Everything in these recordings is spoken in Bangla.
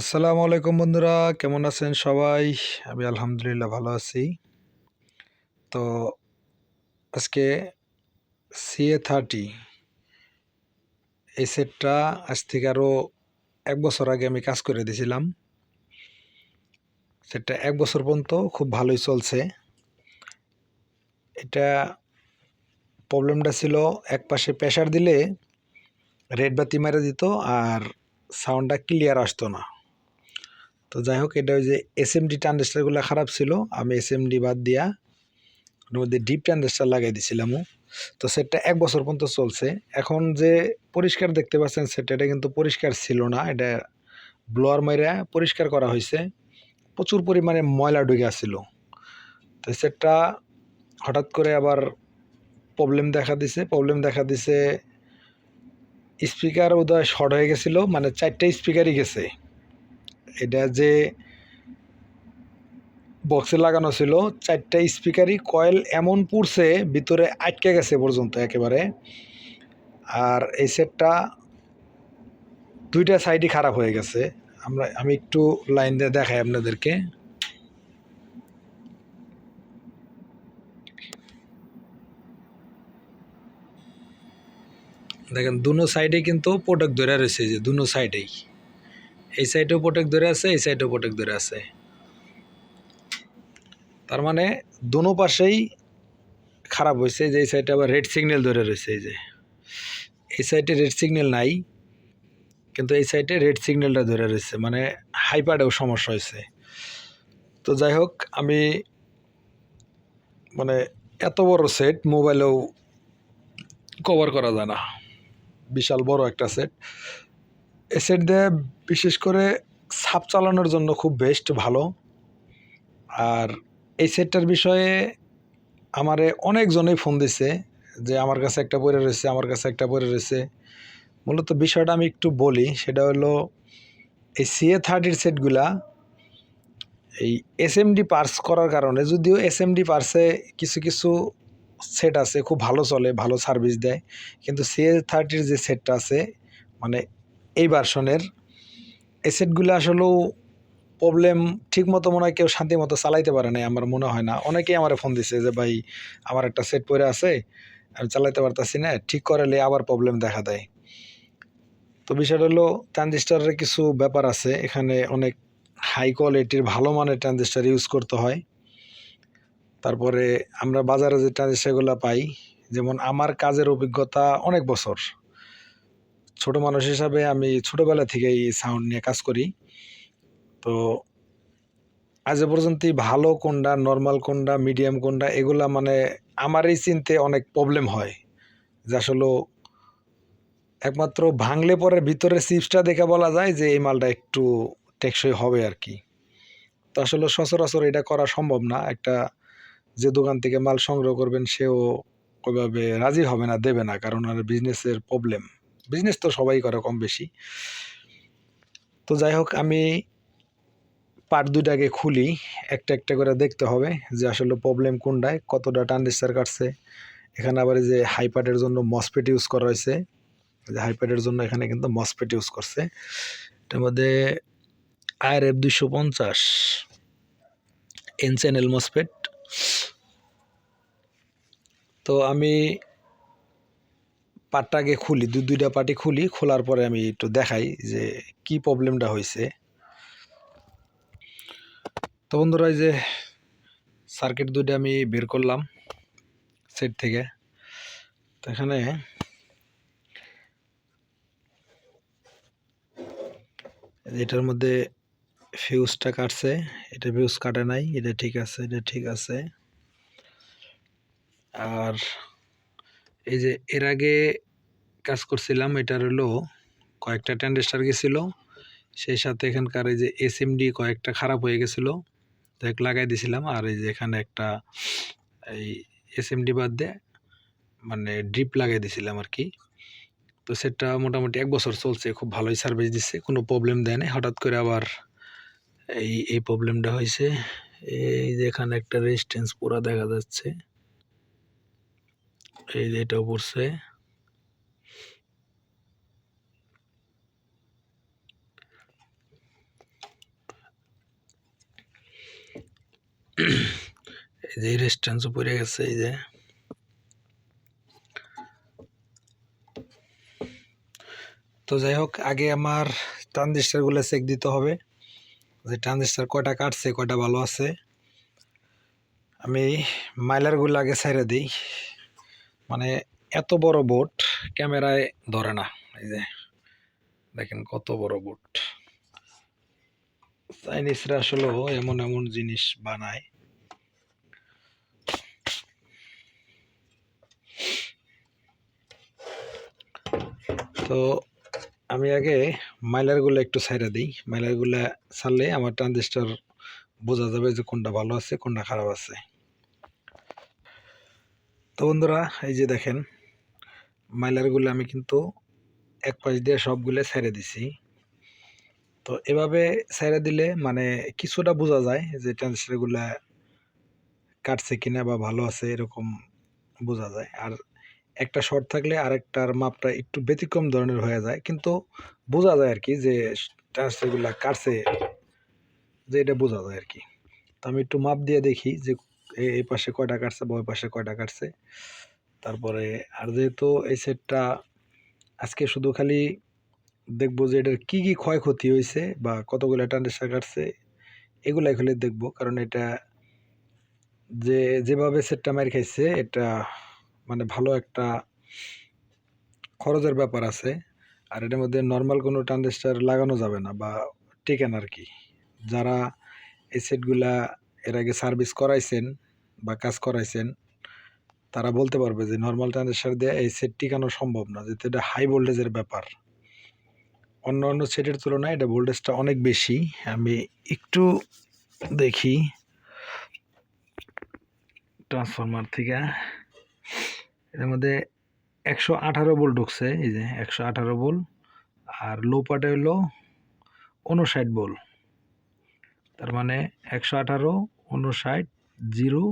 আসসালামু আলাইকুম বন্ধুরা, কেমন আছেন সবাই? আমি আলহামদুলিল্লাহ ভালো আছি। তো আজকে সিএ থার্টি এই সেটটা আজ থেকে আরও এক বছর আগে আমি কাজ করে দিয়েছিলাম। সেটটা এক বছর পর্যন্ত খুব ভালোই চলছে। এটা প্রবলেমটা ছিল এক পাশে প্রেশার দিলে রেড বাতি মেরে দিত আর সাউন্ডটা ক্লিয়ার আসতো না। তো যাই হোক, এটা ওই যে এসএমডি ট্রানজিস্টারগুলো খারাপ ছিল, আমি এসএমডি বাদ দিয়া ওর মধ্যে ডিপ ট্রানজিস্টার লাগাই দিছিলাম তো সেটটা এক বছর পর্যন্ত চলছে। এখন যে পরিষ্কার দেখতে পাচ্ছেন সেটটা এটা কিন্তু পরিষ্কার ছিল না, এটা ব্লোয়ার মাইরা পরিষ্কার করা হয়েছে। প্রচুর পরিমাণে ময়লা ঢুকে আসছিল তো সেটটা হঠাৎ করে আবার প্রবলেম দেখা দিছে প্রবলেম দেখা দিছে স্পিকার উদয় শর্ট হয়ে গেছিল মানে চারটে স্পিকারই গেছে। এটা যে বক্সে লাগানো ছিল, চারটা স্পিকারই কয়েল এমন পুড়ছে, ভিতরে আটকে গেছে পর্যন্ত একেবারে। আর এই সেটটা দুইটা সাইডই খারাপ হয়ে গেছে। আমরা, আমি একটু লাইন দিয়ে দেখাই আপনাদেরকে। দেখেন, দুনো সাইডে কিন্তু প্রোডাক্ট ধরে রয়েছে যে দুনো সাইডেই এই সাইডেও প্রোটেক্ট ধরে আছে, এই সাইডেও প্রোটেক্ট ধরে আছে। তার মানে দোনো পাশেই খারাপ হয়েছে, যে এই সাইডে আবার রেড সিগন্যাল ধরে রয়েছে, এই যে। এই সাইডে রেড সিগন্যাল নাই, কিন্তু এই সাইডে রেড সিগন্যালটা ধরে রয়েছে মানে হাইপারেও সমস্যা হয়েছে। তো যাই হোক, আমি মানে এত বড় সেট মোবাইলেও কভার করা যায় না। বিশাল বড় একটা সেট এ সেট দিয়ে বিশেষ করে সাপ চালানোর জন্য খুব বেস্ট ভালো। আর এই সেটটার বিষয়ে আমারে অনেকজনেই ফোন দিছে যে, আমার কাছে একটা পড়ে রয়েছে, আমার কাছে একটা পড়ে রয়েছে। মূলত বিষয়টা আমি একটু বলি, সেটা হলো এই সিএ থার্টির সেটগুলা, এই এসএমডি পার্স করার কারণে, যদিও এসএমডি পার্সে কিছু কিছু সেট আছে, খুব ভালো চলে, ভালো সার্ভিস দেয়, কিন্তু সিএ থার্টির যে সেটটা আছে মানে এই ভার্সনের এই সেটগুলো আসলেও প্রবলেম ঠিক মতো মনে হয় কেউ শান্তি মতো চালাইতে পারে না আমার মনে হয় না। অনেকেই আমার ফোন দিছে যে, ভাই, আমার একটা সেট পরে আছে, আমি চালাইতে পারতাছি না, ঠিক করালে আবার প্রবলেম দেখা দেয়। তো বিষয়টা হলো ট্রানজিস্টারের কিছু ব্যাপার আছে, এখানে অনেক হাই কোয়ালিটির ভালো মানের ট্রানজিস্টার ইউজ করতে হয়। তারপরে আমরা বাজারে যে ট্রানজিস্টারগুলো পাই, যেমন আমার কাজের অভিজ্ঞতা অনেক বছর। ছোট মানুষ হিসাবে আমি ছোটবেলা থেকেই সাউন্ড নিয়ে কাজ করি। তো আজ পর্যন্তই ভালো কোনটা নর্মাল কোনটা মিডিয়াম কোনটা, এগুলা মানে আমারই চিনতে অনেক প্রবলেম হয়। যে আসলে একমাত্র ভাঙলে পরে ভিতরে চিপসটা দেখে বলা যায় যে এই মালটা একটু টেকসই হবে আর কি। তো আসলে সচরাচর এটা করা সম্ভব না। একটা যে দোকান থেকে মাল সংগ্রহ করবেন, সেও ওইভাবে রাজি হবে না, দেবে না, কারণ আর বিজনেসের প্রবলেম বিজনেস তো সবাই করে কম বেশি। তো যাই হোক, আমি পার্ট দুইটাকে খুলি, একটা একটা করে দেখতে হবে যে আসলে প্রবলেম কোনটায় কতটা ট্রানজিস্টার কাটছে। এখানে আবার যে হাইপারের জন্য মসপেট ইউজ করা হয়েছে। যে হাইপারের জন্য এখানে কিন্তু মসপেট ইউজ করছে। এটার মধ্যে আর এফ দুশো পঞ্চাশ এন চ্যানেল মসপেট তো আমি পার্টটাকে খুলি, দু, দুইটা পার্টি খুলি, খোলার পরে আমি একটু দেখাই যে কি প্রবলেমটা হয়েছে। তো বন্ধুরা, এই যে সার্কিট দুইটা আমি বের করলাম সেট থেকে। তো এখানে এটার মধ্যে ফিউজটা কাটছে, এটা ফিউজ কাটে নাই, এটা ঠিক আছে, এটা ঠিক আছে। আর এই যে এর আগে কাজ করছিলাম, এটার হলো কয়েকটা ট্যান্ডেস্টার গেছিল। সেই সাথে এখানকার এই যে এসএমডি কয়েকটা খারাপ হয়ে গেছিল। দেখ লাগাই দিছিলাম, আর এই যে এখানে একটা এই এসএমডি বাদ দিয়ে মানে ড্রিপ লাগাই দিছিলাম আর কি। তো সেটা মোটামুটি এক বছর চলছে, খুব ভালোই সার্ভিস দিচ্ছে কোনো প্রবলেম দেয় না হঠাৎ করে আবার এই এই প্রবলেমটা হয়েছে এই যে এখানে একটা রেজিস্ট্যান্স পুরো দেখা যাচ্ছে। এই যে এটাও পড়ছে। এই যে রেস্টুরেন্টও পড়ে গেছে, এই যে। তো যাই হোক, আগে আমার ট্রানজিস্টারগুলো চেক দিতে হবে যে ট্রানজিস্টার কয়টা কাটছে, কয়টা ভালো আছে। আমি মাইলারগুলো আগে ছেড়ে দিই। মানে এত বড় বোট ক্যামেরায় ধরে না, এই যে। দেখেন কত বড় বোট চাইনিজরা আসলে এমন এমন জিনিস বানায়। তো আমি আগে মাইলারগুলো একটু ছাইড়া দিই। মাইলারগুলো ছাড়লে আমার ট্রানজিস্টার বোঝা যাবে যে কোনটা ভালো আছে, কোনটা খারাপ আছে। তো বন্ধুরা, এই যে দেখেন, মাইলারগুলো আমি কিন্তু এক পাশ দিয়ে সবগুলো ছেড়ে দিছি। তো এভাবে ছেড়ে দিলে মানে কিছুটা বোঝা যায় যে ট্রানজিস্টারগুলো কাটছে কিনা বা ভালো আছে এরকম বোঝা যায়। আর একটা শর্ট থাকলে আরেকটার মাপটা একটু ব্যতিক্রম ধরনের হয়ে যায়। কিন্তু বোঝা যায় আর কি যে ট্রান্সফারগুলো কাটছে যে এটা বোঝা যায় আর কি তো আমি একটু মাপ দিয়ে দেখি যে এই পাশে কয়টা কাটছে বা ওই পাশে কয়টা কাটছে। তারপরে আর যেহেতু এই সেটটা আজকে শুধু খালি দেখব যে এটার কী কী ক্ষয়ক্ষতি হয়েছে বা কতগুলো ট্রানজিস্টার কাটছে এগুলাই খালি দেখব। কারণ এটা যে, যেভাবে সেটটা মার খাইছে, এটা মানে ভালো একটা খরচের ব্যাপার আছে। আর এটার মধ্যে নর্মাল কোনো ট্রানজিস্টার লাগানো যাবে না বা টেকেন আর কি। যারা এই সেটগুলা এর আগে সার্ভিস করাইছেন বা কাজ করাইছেন, তারা বলতে পারবে যে নর্মাল ট্রানজিস্টার দিয়ে এই সেট টিকানো সম্ভব না, যেহেতু এটা হাই ভোল্টেজের ব্যাপার। অন্য অন্য সেটের তুলনায় এটা ভোল্টেজটা অনেক বেশি। আমি একটু দেখি। ট্রান্সফরমার থেকে। এর মধ্যে একশো আঠারো বোল্ট ঢুকছে, এই যে একশো আঠারো বোল আর লো পার্টে হলো উনষাট বোল তার মানে একশো আঠারো উনষাট জিরো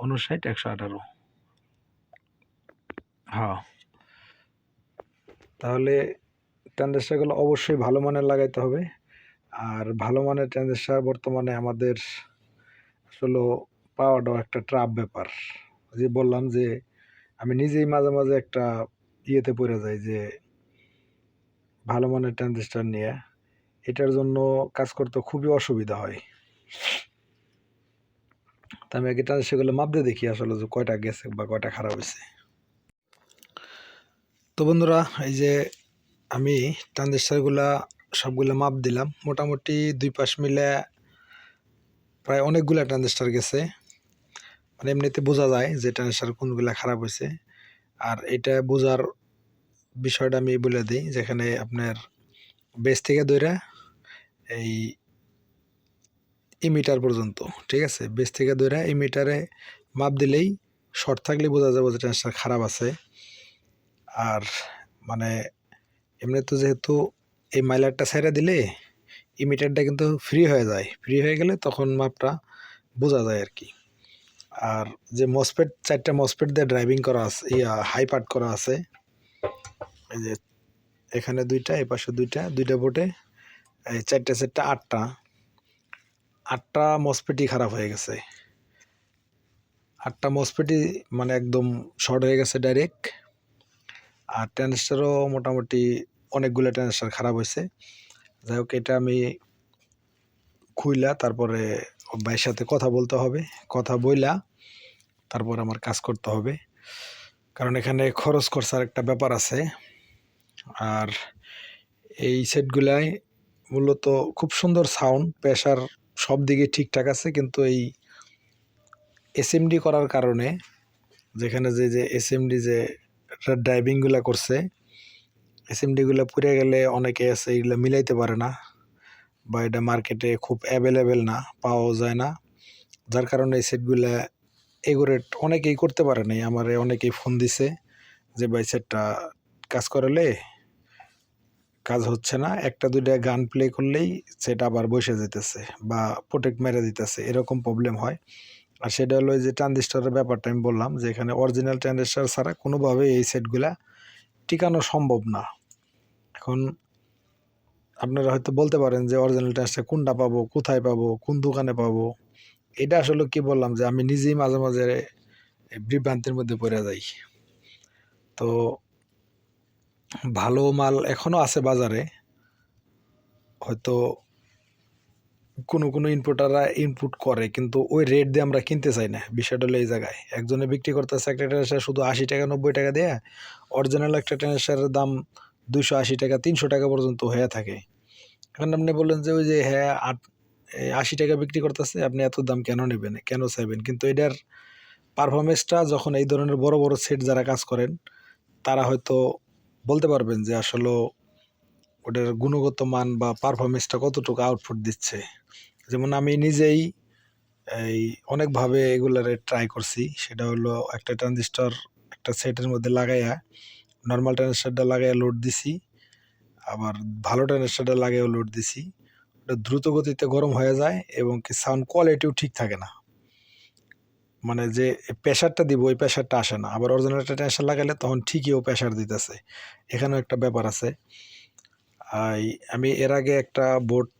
উনষাট একশো আঠারো। হ্যাঁ। তাহলে ট্রানজিস্টারগুলো অবশ্যই ভালো মানের লাগাইতে হবে। আর ভালো মানের ট্রানজিস্টার বর্তমানে আমাদের আসলে পাওয়াটাও একটা ট্রাপ ব্যাপার। যে বললাম যে, আমি নিজেই মাঝে মাঝে একটা ইয়েতে পড়ে যাই যে, ভালো মানের ট্রানজিস্টার নিয়ে। এটার জন্য কাজ করতে খুবই অসুবিধা হয়। তা আমি আগে ট্রানজিস্টারগুলো মাপ দিয়ে দেখি আসলে যে কয়টা গেছে বা কয়টা খারাপ হয়েছে। তো বন্ধুরা, এই যে আমি ট্রানজিস্টারগুলা সবগুলো মাপ দিলাম। মোটামুটি দুই পাশ মিলে প্রায় অনেকগুলা ট্রানজিস্টার গেছে। মানে এমনিতে বোঝা যায় যে ট্রানজিস্টার কোনগুলা খারাপ হয়েছে। আর এটা বোঝার বিষয়টা আমি বলে দিই, যেখানে আপনার বেস থেকে দইরা এই ইমিটার পর্যন্ত, ঠিক আছে? বেস থেকে দইরা ইমিটারে মাপ দিলেই শর্ট থাকলে বোঝা যাবে যে ট্রানজিস্টার খারাপ আছে। আর মানে এমনি তো যেহেতু এই মাইলারটা ছেড়ে দিলে এই মিটারটা কিন্তু ফ্রি হয়ে যায়। ফ্রি হয়ে গেলে তখন মাপটা বোঝা যায় আর কি। আর যে মসপেট চারটা মসপেট দিয়ে ড্রাইভিং করা আছে ইয়া হাই পার্ট করা আছে। এই যে এখানে দুইটা, এই পাশে দুইটা দুইটা বোটে এই চারটা চারটা, আটটা। আটটা মসপেটই খারাপ হয়ে গেছে। আটটা মসপেটই মানে একদম শর্ট হয়ে গেছে ডাইরেক্ট আর ট্রানজিস্টারও মোটামুটি অনেকগুলো ট্রান্সফার খারাপ হয়েছে যাই হোক, এটা আমি খুইলা, তারপরে ভাইয়ের সাথে কথা বলতে হবে। কথা বইলা, তারপর আমার কাজ করতে হবে। কারণ এখানে খরচ খরচার একটা ব্যাপার আছে। আর এই সেটগুলাই মূলত খুব সুন্দর সাউন্ড প্রেশার সব দিকে ঠিকঠাক আছে, কিন্তু এই এসএমডি করার কারণে যেখানে যে যে এসএমডি যে ড্রাইভিংগুলো করছে এসএমডিগুলো পুড়ে গেলে অনেকে আছে এগুলো মিলাইতে পারে না বা এটা মার্কেটে খুব অ্যাভেলেবেল না, পাওয়াও যায় না। যার কারণে এই সেটগুলা এগুলো অনেকেই করতে পারে নাই। আমার অনেকেই ফোন দিছে যে, ভাই সেটটা কাজ করালে কাজ হচ্ছে না। একটা, দুইটা গান প্লে করলেই সেটা আবার বসে যেতেছে বা প্রোটেক্ট মেরে দিতেছে। এরকম প্রবলেম হয়। আর সেটা হলো যে ট্রানজিস্টারের ব্যাপারটা আমি বললাম যে, এখানে অরিজিনাল ট্রানজিস্টার ছাড়া কোনোভাবে এই সেটগুলা টিকানো সম্ভব না। এখন আপনারা হয়তো বলতে পারেন যে অরিজিনাল ট্রানজিস্টার কোনটা পাবো, কোথায় পাবো, কোন দোকানে পাবো। এটা আসলে কি বললাম যে আমি নিজেই মাঝে মাঝে বিভ্রান্তির মধ্যে পড়ে যাই। তো ভালো মাল এখনও আছে বাজারে। হয়তো কোনো কোনো ইনপুটাররা ইনপুট করে, কিন্তু ওই রেট দিয়ে আমরা কিনতে চাই না। বিষয়টা হলো এই জায়গায়। একজনে বিক্রি করতেছে, একটা শুধু আশি টাকা, নব্বই টাকা দিয়ে অরিজিনাল একটা ট্রেনার দাম দুশো আশি টাকা, তিনশো টাকা পর্যন্ত হয়ে থাকে। এখন আপনি বললেন যে ওই যে হ্যাঁ আট আশি টাকা বিক্রি করতেছে, আপনি এত দাম কেন নেবেন, কেন চাইবেন? কিন্তু এটার পারফরমেন্সটা যখন এই ধরনের বড় বড় সেট যারা কাজ করেন, তারা হয়তো বলতে পারবেন যে আসলে ওটার গুণগত মান বা পারফরমেন্সটা কতটুকু আউটপুট দিচ্ছে। যেমন আমি নিজেই এই অনেকভাবে এগুলারে ট্রাই করছি। সেটা হলো একটা ট্রানজিস্টর একটা সেটের মধ্যে লাগাইয়া নর্মাল ট্রানজিস্টরটা লাগাইয়া লোড দিছি, আবার ভালো ট্রানজিস্টরটা লাগাইয়া লোড দিছি। ওটা দ্রুত গতিতে গরম হয়ে যায় এবং কি সাউন্ড কোয়ালিটিও ঠিক থাকে না। মানে যে প্রেশারটা দিব, ওই প্রেশারটা আসে না। আবার অরিজিনাল ট্রানজিস্টর লাগালে তখন ঠিকই ও প্রেশার দিতেছে। এখানেও একটা ব্যাপার আছে। আমি এর আগে একটা বোট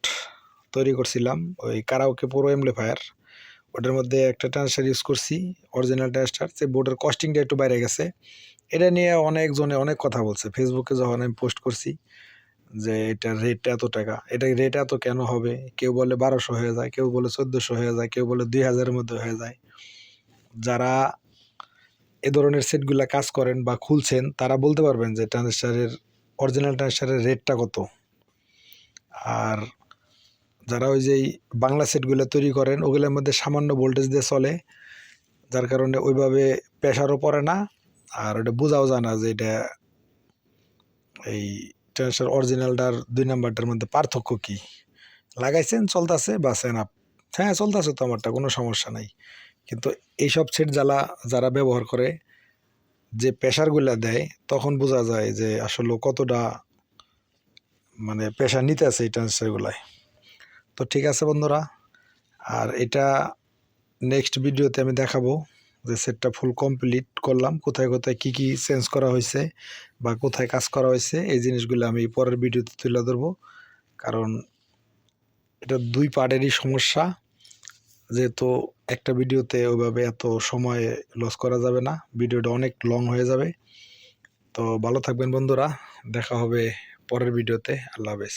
তৈরি করছিলাম, ওই কারাওকে পুরো এমপ্লিফায়ার ওটার মধ্যে একটা ট্রান্সফার ইউজ করছি অরিজিনাল ট্রান্সফার সেই বোর্ডের কস্টিংটা একটু বাইরে গেছে। এটা নিয়ে অনেকজনে অনেক কথা বলছে। ফেসবুকে যখন আমি পোস্ট করছি যে এটা রেট এত টাকা, এটা রেট এত কেন হবে? কেউ বলে বারোশো হয়ে যায়, কেউ বলে চোদ্দোশো হয়ে যায়, কেউ বলে দুই হাজারের মধ্যে হয়ে যায়। যারা এ ধরনের সেটগুলা কাজ করেন বা খুলছেন, তারা বলতে পারবেন যে ট্রানজিস্টারের অরিজিনাল ট্রানজিস্টারের রেটটা কত। আর যারা ওই যে বাংলা সেটগুলো তৈরি করেন, ওগুলোর মধ্যে সামান্য ভোল্টেজ দিয়ে চলে। যার কারণে ওইভাবে প্রেশারও পড়ে না, আর ওটা বোঝাও যায় না যে এটা এই ট্রান্সফার অরিজিনালটার দুই নাম্বারটার মধ্যে পার্থক্য কী। লাগাইছেন, চলতেছে বা সেন আপ হ্যাঁ চলতেছে তো আমারটা, কোনো সমস্যা নাই। কিন্তু এইসব সেট জ্বালা যারা ব্যবহার করে, যে প্রেশারগুলো দেয়, তখন বোঝা যায় যে আসলে কতটা মানে প্রেশার নিতে আছে এই ট্রান্সফারগুলায় তো ঠিক আছে বন্ধুরা, আর এটা নেক্সট ভিডিওতে আমি দেখাবো যে সেটটা ফুল কমপ্লিট করলাম, কোথায় কোথায় কি কি চেঞ্জ করা হয়েছে বা কোথায় কাজ করা হয়েছে, এই জিনিসগুলো আমি পরের ভিডিওতে তুলে ধরবো। কারণ এটা দুই পার্টেরই সমস্যা, যেহেতু একটা ভিডিওতে ওইভাবে এত সময় লস করা যাবে না ভিডিওটা অনেক লং হয়ে যাবে। তো ভালো থাকবেন বন্ধুরা, দেখা হবে পরের ভিডিওতে আল্লাহ হাফেজ।